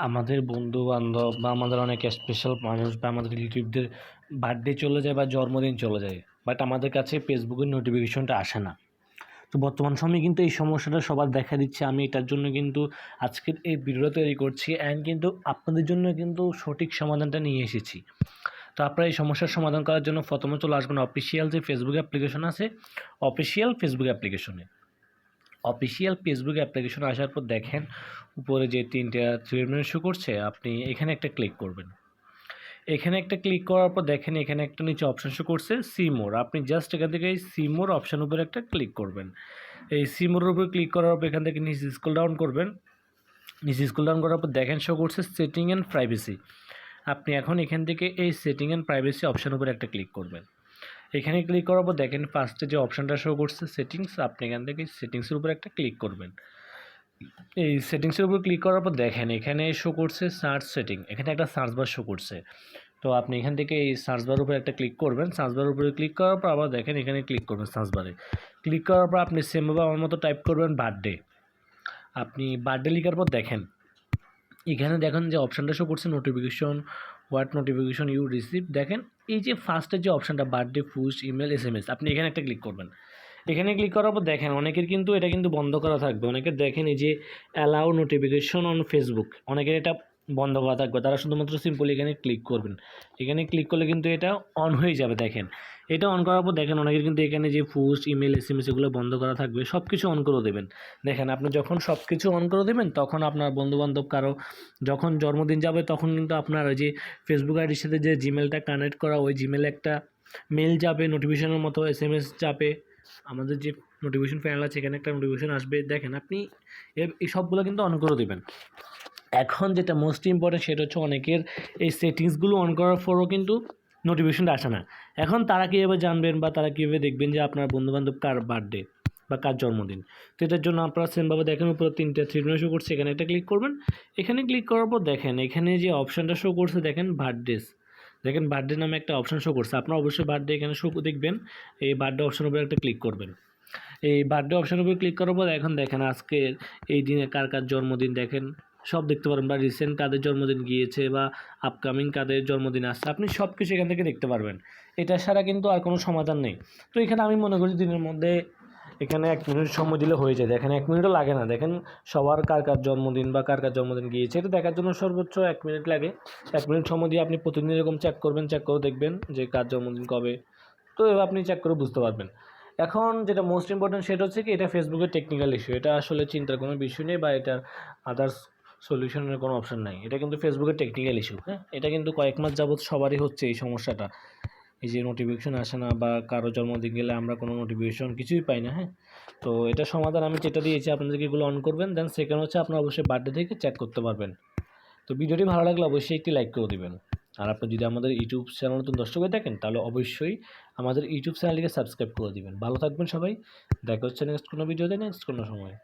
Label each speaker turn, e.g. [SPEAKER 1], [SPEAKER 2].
[SPEAKER 1] আমাদের বন্ধু বান্ধব বা আমাদের অনেক স্পেশাল মানুষ বা আমাদের রিলেটিভদের বার্থডে চলে যায় বা জন্মদিন চলে যায় বাট আমাদের কাছে ফেসবুকের নোটিফিকেশনটা আসে না। তো বর্তমান সময়ে কিন্তু এই সমস্যাটা সবার দেখা দিচ্ছে। আমি এটার জন্য কিন্তু আজকের এই ভিডিওটা তৈরি করছি অ্যান্ড কিন্তু আপনাদের জন্য কিন্তু সঠিক সমাধানটা নিয়ে এসেছি। তো আপনারা এই সমস্যার সমাধান করার জন্য প্রথমে চলে আসবেন অফিসিয়াল যে ফেসবুক অ্যাপ্লিকেশন আছে অফিসিয়াল ফেসবুক অ্যাপ্লিকেশনে অফিসিয়াল ফেসবুক অ্যাপ্লিকেশন আসার পর দেখেন, উপরে যে তিনটা থ্রি মিনিট শো করছে, আপনি এখানে একটা ক্লিক করবেন। এখানে একটা ক্লিক করার পর দেখেন, এখানে একটা নিচে অপশান শো করছে সিমোর আপনি জাস্ট এখান থেকে এই সিমোর অপশান উপরে একটা ক্লিক করবেন। এই সিমোর উপরে ক্লিক করার পর এখান থেকে নিচে স্কুল ডাউন করবেন। নিচে স্কুল ডাউন করার পর দেখেন শো করছে সেটিং অ্যান্ড প্রাইভেসি আপনি এখন এখান থেকে এই সেটিং অ্যান্ড প্রাইভেসি অপশান উপরে একটা ক্লিক করবেন। এখানে ক্লিক করার পর দেখেন ফার্স্টে যে অপশানটা শো করছে সেটিংস আপনি এখান থেকে সেটিংসের উপর একটা ক্লিক করবেন। এই সেটিংসের উপর ক্লিক করার পর দেখেন, এখানে শো করছে সার্চ সেটিং এখানে একটা সার্চ বার শো করছে। তো আপনি এখান থেকে এই সার্চ বার উপরে একটা ক্লিক করবেন সার্চ বার উপরে ক্লিক করার পর আবার দেখেন এখানে ক্লিক করবেন সার্চ বারে ক্লিক করার পর আপনি সেমভাবে আমার মতো টাইপ করবেন বার্থডে আপনি বার্থডে লেখার পর দেখেন এখানে দেখেন যে অপশানটা শো করছে notification what notification you receive দেখেন, এই যে ফার্স্টের যে অপশানটা birthday post email S M S আপনি এখানে একটা ক্লিক করবেন। এখানে ক্লিক করার পর দেখেন, অনেকের কিন্তু এটা কিন্তু বন্ধ করা থাকবে। অনেকের দেখেন এই যে অ্যালাউ নোটিফিকেশন অন ফেসবুক অনেকের এটা বন্ধ করা থাকবে। তারা শুধুমাত্র সিম্পল এখানে ক্লিক করবেন। এখানে ক্লিক করলে কিন্তু এটা অন হয়ে যাবে, দেখেন। এটা অন করার পর দেখেন অনেকের কিন্তু এখানে যে post email S M S এগুলো বন্ধ করা থাকবে সব কিছু অন করে দেবেন। দেখেন, আপনি যখন সব কিছু অন করে দেবেন, তখন আপনার বন্ধুবান্ধব কারও যখন জন্মদিন যাবে, তখন কিন্তু আপনার ওই যে ফেসবুক আইডির সাথে যে জিমেলটা কানেক্ট করা, ওই জিমেলে একটা মেল যাবে নোটিফিকেশনের মতো এস এম এস যাবে। আমাদের যে নোটিফিকেশন প্যানেল আছে, এখানে একটা নোটিফিকেশন আসবে। দেখেন, আপনি এই সবগুলো কিন্তু অন করে দেবেন। এখন যেটা মোস্ট ইম্পর্টেন্ট সেটা হচ্ছে অনেকের এই সেটিংসগুলো অন করার পরও কিন্তু নোটিফিকেশনটা আসে না। এখন তারা কীভাবে জানবেন বা তারা কীভাবে দেখবেন যে আপনার বন্ধুবান্ধব কার বার্থডে বা কার জন্মদিন? তো এটার জন্য আপনারা সেমভাবে দেখেন, উপরে তিনটে থ্রি শো করছে, এখানে একটা ক্লিক করবেন। এখানে ক্লিক করার পর দেখেন, এখানে যে অপশানটা শো করছে, দেখেন বার্থডেস দেখেন বার্থডে নামে একটা অপশান শো করছে। আপনারা অবশ্যই বার্থডে এখানে শো দেখবেন, এই বার্থডে অপশানের উপরে একটা ক্লিক করবেন। এই বার্থডে অপশানের উপরে ক্লিক করার পর এখন দেখেন আজকে এই দিনে কার কার জন্মদিন দেখেন। সব দেখতে পারবেন বা রিসেন্ট কাদের জন্মদিন গিয়েছে বা আপকামিং কাদের জন্মদিন আসছে, আপনি সব কিছু এখান থেকে দেখতে পারবেন। এটা ছাড়া কিন্তু আর কোনো সমাধান নেই। তো এখানে আমি মনে করি দিনের মধ্যে এখানে এক মিনিট সময় দিলে হয়ে যায়। দেখেন এক মিনিটও লাগে না। দেখেন সবার কার কার জন্মদিন বা কার কার জন্মদিন গিয়েছে, এটা দেখার জন্য সর্বোচ্চ এক মিনিট লাগে। এক মিনিট সময় দিয়ে আপনি প্রতিদিন এরকম চেক করবেন চেক করে দেখবেন যে কার জন্মদিন কবে। তো এবার আপনি চেক করে বুঝতে পারবেন। এখন যেটা মোস্ট ইম্পর্টেন্ট সেটা হচ্ছে কি, এটা ফেসবুকের টেকনিক্যাল ইস্যু এটা আসলে চিন্তার কোনো বিষয় নেই বা এটার আদার্স সলিউশনের কোনো অপশন নাই। এটা কিন্তু ফেসবুকের টেকনিক্যাল ইস্যু হ্যাঁ? এটা কিন্তু কয়েক মাস যাবৎ সবারই হচ্ছে এই সমস্যাটা। এই যে নোটিফিকেশন আসে না বা কারও জন্মদিন গেলে আমরা কোনো নোটিফিকেশন কিছুই পাই না হ্যাঁ? তো এটা সমাধান আমি যেটা দিয়েছি, আপনাদেরকে এগুলো অন করবেন দেন সেকেন্ড হচ্ছে আপনারা অবশ্যই বার্থডে থেকে চেক করতে পারবেন। তো ভিডিওটি ভালো লাগলে অবশ্যই একটি লাইক করে দেবেন। আর আপনি যদি আমাদের ইউটিউব চ্যানেল নতুন দর্শক হয়ে থাকেন, তাহলে অবশ্যই আমাদের ইউটিউব চ্যানেলটিকে সাবস্ক্রাইব করে দিবেন। ভালো থাকবেন সবাই। দেখা হচ্ছে নেক্সট কোনো ভিডিওতে নেক্সট কোনো সময়।